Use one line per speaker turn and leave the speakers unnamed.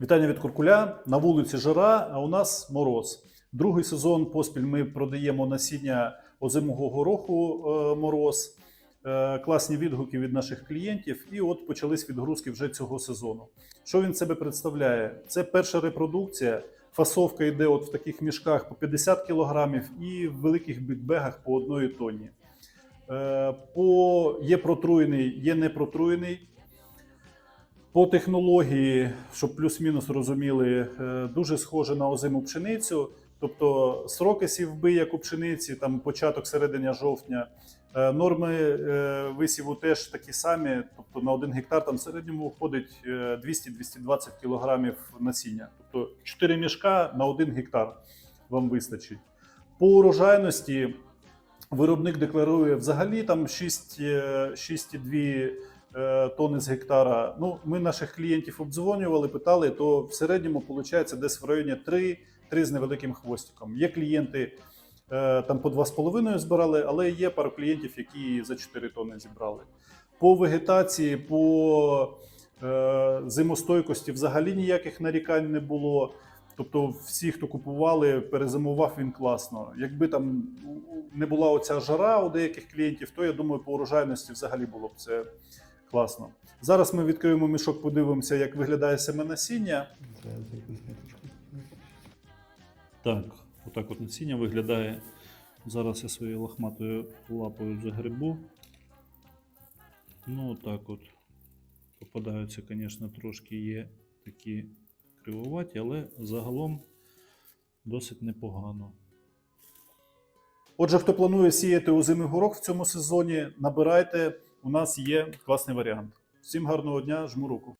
Вітання від Куркуля. На вулиці жара, а у нас мороз. Другий сезон поспіль ми продаємо насіння озимого гороху е, мороз. Е, Класні відгуки від наших клієнтів, і от почались відгрузки вже цього сезону. Що він себе представляє? Це перша репродукція. Фасовка йде от в таких мішках по 50 кг і в великих бікбегах по одної тонні. Е, По є протруєний, є непротруєний. По технології, щоб плюс-мінус розуміли, е, дуже схоже на озиму пшеницю. Тобто сроки сівби, як у пшениці, там початок середина жовтня. Е, Норми е, висіву теж такі самі. Тобто на один гектар там в середньому входить е, 200-220 кілограмів насіння. Тобто 4 мішка на один гектар вам вистачить. По урожайності виробник декларує взагалі там 6, е, 6,2 е, тонни з гектара. Ну, ми наших клієнтів обдзвонювали, питали, то в середньому виходить десь в районі 3, 3 з невеликим хвостиком. Є клієнти е, там по 2,5 збирали, але є пару клієнтів, які за 4 тонни зібрали. По вегетації, по е, зимостойкості взагалі ніяких нарікань не було. Тобто, всі, хто купували, перезимував він класно. Якби там не була оця жара у деяких клієнтів, то я думаю, по урожайності взагалі було б це класно. Зараз ми відкриємо мішок, подивимося, як виглядає саме насіння. Так, отак от насіння виглядає. Зараз я своєю лохматою лапою загребу. Ну, отак от. Попадаються, звісно, трошки є такі кривоваті, але загалом досить непогано. Отже, хто планує сіяти озимий горох в цьому сезоні, набирайте. У нас є класний варіант. Всім гарного дня, жму руку.